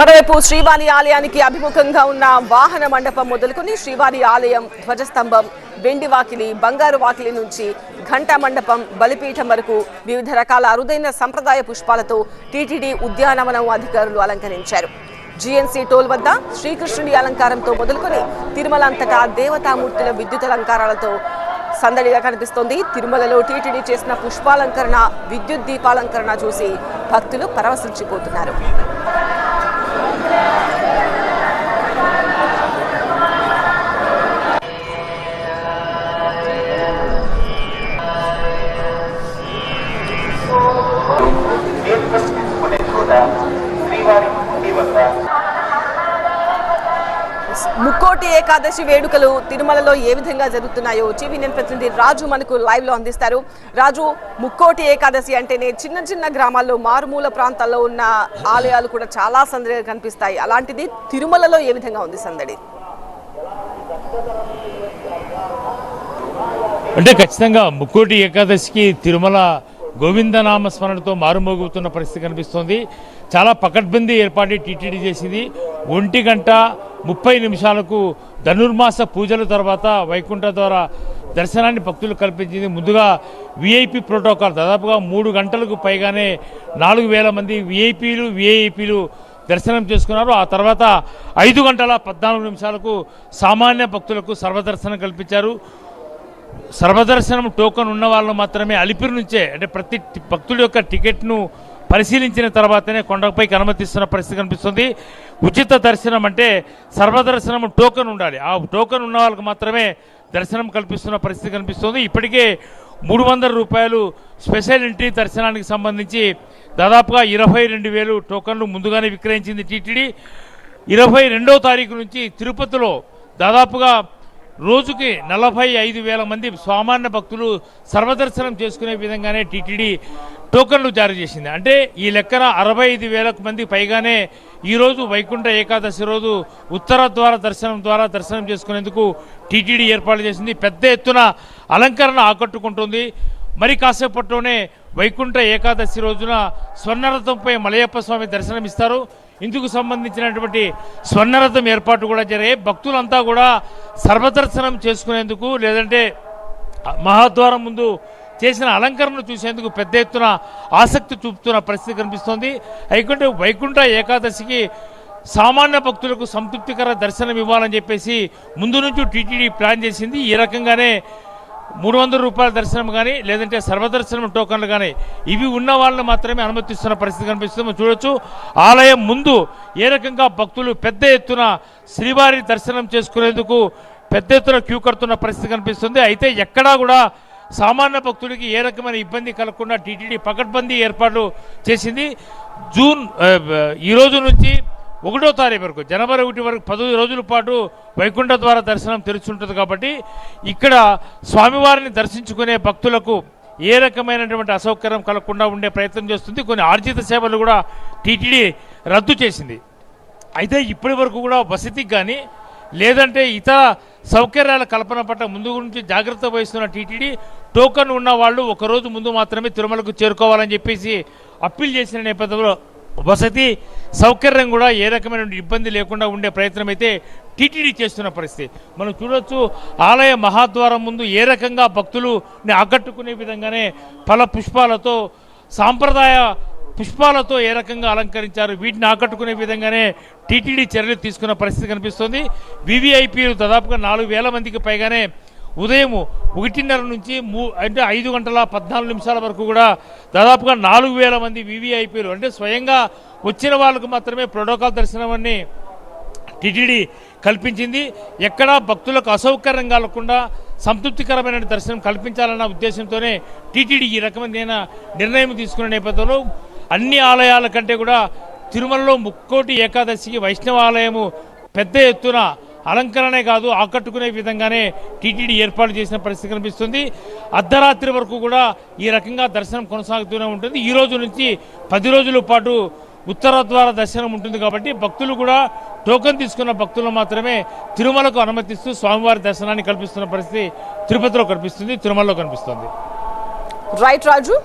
మరోవైపు శ్రీవారి ఆలయానికి అభిముఖంగా ఉన్న వాహన మండపం మొదలుకొని శ్రీవారి ఆలయం ధ్వజస్తంభం వెండి వాకిలి బంగారు వాకిలి నుంచి ఘంటా మండపం బలిపీఠం వరకు వివిధ రకాల అరుదైన సంప్రదాయ పుష్పాలతో టీటీడీ ఉద్యానవనం అధికారులు అలంకరించారు. జీఎన్సీ టోల్ వద్ద శ్రీకృష్ణుడి అలంకారంతో మొదలుకొని తిరుమల అంతటా దేవతామూర్తుల విద్యుత్ అలంకారాలతో సందడిగా కనిపిస్తోంది. తిరుమలలో టీటీడీ చేసిన పుష్పాలంకరణ విద్యుత్ దీపాలంకరణ చూసి భక్తులు పరవశించిపోతున్నారు. ఏకాదశి వేడుకలు తిరుమలలో ఏ విధంగా జరుగుతున్నాయో టీవీ నేను ప్రతినిధి రాజు మనకు లైవ్లో అందిస్తారు. రాజు ముక్కోటి ఏకాదశి అంటేనే చిన్న చిన్న గ్రామాల్లో మారుమూల ప్రాంతాల్లో ఉన్న ఆలయాలు కూడా చాలా సందడిగా కనిపిస్తాయి. అలాంటిది తిరుమలలో ఏ విధంగా ఉంది సందడి? అంటే ఖచ్చితంగా ముక్కోటి ఏకాదశికి తిరుమల గోవిందనామ స్మరణతో మారుమోగుతున్న పరిస్థితి కనిపిస్తోంది. చాలా పకడ్బందీ ఏర్పాటు టీటీడీ చేసింది. ఒంటి గంట ముప్పై నిమిషాలకు ధనుర్మాస పూజల తర్వాత వైకుంఠ ద్వారా దర్శనాన్ని భక్తులు కల్పించింది. ముందుగా విఐపి ప్రోటోకాల్ దాదాపుగా మూడు గంటలకు పైగానే నాలుగు వేల మంది విఐపీలు విఐపీలు దర్శనం చేసుకున్నారు. ఆ తర్వాత ఐదు గంటల పద్నాలుగు నిమిషాలకు సామాన్య భక్తులకు సర్వదర్శనం కల్పించారు. సర్వదర్శనం టోకెన్ ఉన్న వాళ్ళు మాత్రమే అలిపిరి నుంచే అంటే ప్రతి భక్తుడి యొక్క టికెట్ను పరిశీలించిన తర్వాతనే కొండపైకి అనుమతిస్తున్న పరిస్థితి కనిపిస్తుంది. ఉచిత దర్శనం అంటే సర్వదర్శనం టోకెన్ ఉండాలి. ఆ టోకెన్ ఉన్న వాళ్ళకి మాత్రమే దర్శనం కల్పిస్తున్న పరిస్థితి కనిపిస్తుంది. ఇప్పటికే మూడు వందల రూపాయలు స్పెషల్ ఎంట్రీ దర్శనానికి సంబంధించి దాదాపుగా ఇరవై రెండు వేలు టోకన్లు ముందుగానే విక్రయించింది టీటీడీ. ఇరవై రెండో తారీఖు నుంచి తిరుపతిలో దాదాపుగా రోజుకి నలభై ఐదు వేల మంది సామాన్య భక్తులు సర్వదర్శనం చేసుకునే విధంగానే టీటీడీ టోకన్లు జారీ చేసింది. అంటే ఈ లెక్కన అరవై ఐదు వేలకు మంది పైగానే ఈరోజు వైకుంఠ ఏకాదశి రోజు ఉత్తర ద్వార దర్శనం ద్వారా దర్శనం చేసుకునేందుకు టీటీడీ ఏర్పాటు చేసింది. పెద్ద ఎత్తున అలంకరణ ఆకట్టుకుంటుంది. మరి కాసేపట్లోనే వైకుంఠ ఏకాదశి రోజున స్వర్ణరథంపై మలయప్ప స్వామి దర్శనమిస్తారు. ఇందుకు సంబంధించినటువంటి స్వర్ణరథం ఏర్పాటు కూడా జరిగాయి. భక్తులంతా కూడా సర్వదర్శనం చేసుకునేందుకు లేదంటే మహాద్వారం ముందు చేసిన అలంకరణను చూసేందుకు పెద్ద ఎత్తున ఆసక్తి చూపుతున్న పరిస్థితి కనిపిస్తోంది. వైకుంఠ వైకుంఠ ఏకాదశికి సామాన్య భక్తులకు సంతృప్తికర దర్శనం ఇవ్వాలని చెప్పేసి ముందు నుంచి టీటీడీ ప్లాన్ చేసింది. ఈ రకంగానే మూడు వందల రూపాయల దర్శనం కానీ లేదంటే సర్వదర్శనం టోకన్లు కానీ ఇవి ఉన్న వాళ్ళని మాత్రమే అనుమతిస్తున్న పరిస్థితి కనిపిస్తుంది. చూడొచ్చు ఆలయం ముందు ఏ రకంగా భక్తులు పెద్ద ఎత్తున శ్రీవారి దర్శనం చేసుకునేందుకు పెద్ద ఎత్తున క్యూ కడుతున్న పరిస్థితి కనిపిస్తుంది. అయితే ఎక్కడా కూడా సామాన్య భక్తుడికి ఏ రకమైన ఇబ్బంది కలగకుండా టీటీడీ పకడ్బందీ ఏర్పాట్లు చేసింది. జూన్ ఈరోజు ఈ రోజు నుంచి ఒకటో తారీఖు వరకు జనవరి ఒకటి వరకు పదవి రోజుల పాటు వైకుంఠ ద్వారా దర్శనం తెరుచుంటుంది కాబట్టి ఇక్కడ స్వామివారిని దర్శించుకునే భక్తులకు ఏ రకమైనటువంటి అసౌకర్యం కలగకుండా ఉండే ప్రయత్నం చేస్తుంది. కొన్ని ఆర్జిత సేవలు కూడా టీటీడీ రద్దు చేసింది. అయితే ఇప్పటి వరకు కూడా వసతికి కానీ లేదంటే ఇతర సౌకర్యాల కల్పన పట్ల ముందు గురించి జాగ్రత్త వహిస్తున్న టీటీడీ టోకన్ ఉన్న వాళ్ళు ఒకరోజు ముందు మాత్రమే తిరుమలకు చేరుకోవాలని చెప్పేసి అప్పీల్ చేసిన నేపథ్యంలో వసతి సౌకర్యం కూడా ఏ రకమైన ఇబ్బంది లేకుండా ఉండే ప్రయత్నం అయితే టీటీడీ చేస్తున్న పరిస్థితి. మనం చూడొచ్చు ఆలయ మహాద్వారం ముందు ఏ రకంగా భక్తులుని ఆకట్టుకునే విధంగానే ఫల పుష్పాలతో సాంప్రదాయ పుష్పాలతో ఏ రకంగా అలంకరించారు వీటిని ఆకట్టుకునే విధంగానే టీటీడీ చర్యలు తీసుకున్న పరిస్థితి కనిపిస్తుంది. వివిఐపీలు దాదాపుగా నాలుగు వేల మందికి పైగానే ఉదయం ఒకటిన్నర నుంచి మూ అంటే ఐదు గంటల పద్నాలుగు నిమిషాల వరకు కూడా దాదాపుగా నాలుగు వేల మంది వివిఐపీలు అంటే స్వయంగా వచ్చిన వాళ్ళకు మాత్రమే ప్రోటోకాల్ దర్శనం అని టీటీడీ కల్పించింది. ఎక్కడా భక్తులకు అసౌకర్యం కలగకుండా సంతృప్తికరమైన దర్శనం కల్పించాలన్న ఉద్దేశంతోనే టీటీడీ ఈ రకమైన నిర్ణయం తీసుకున్న నేపథ్యంలో అన్ని ఆలయాల కంటే కూడా తిరుమలలో ముక్కోటి ఏకాదశికి వైష్ణవ ఆలయము పెద్ద ఎత్తున అలంకరణే కాదు ఆకట్టుకునే విధంగానే టీటీడీ ఏర్పాటు చేసిన పరిస్థితి కనిపిస్తుంది. అర్ధరాత్రి వరకు కూడా ఈ రకంగా దర్శనం కొనసాగుతూనే ఉంటుంది. ఈ రోజు నుంచి పది రోజుల పాటు ఉత్తర ద్వార దర్శనం ఉంటుంది కాబట్టి భక్తులు కూడా టోకెన్ తీసుకున్న భక్తులు మాత్రమే తిరుమలకు అనుమతిస్తూ స్వామివారి దర్శనాన్ని కల్పిస్తున్న పరిస్థితి తిరుపతిలో కనిపిస్తుంది తిరుమలలో కనిపిస్తుంది. రైట్ రాజు.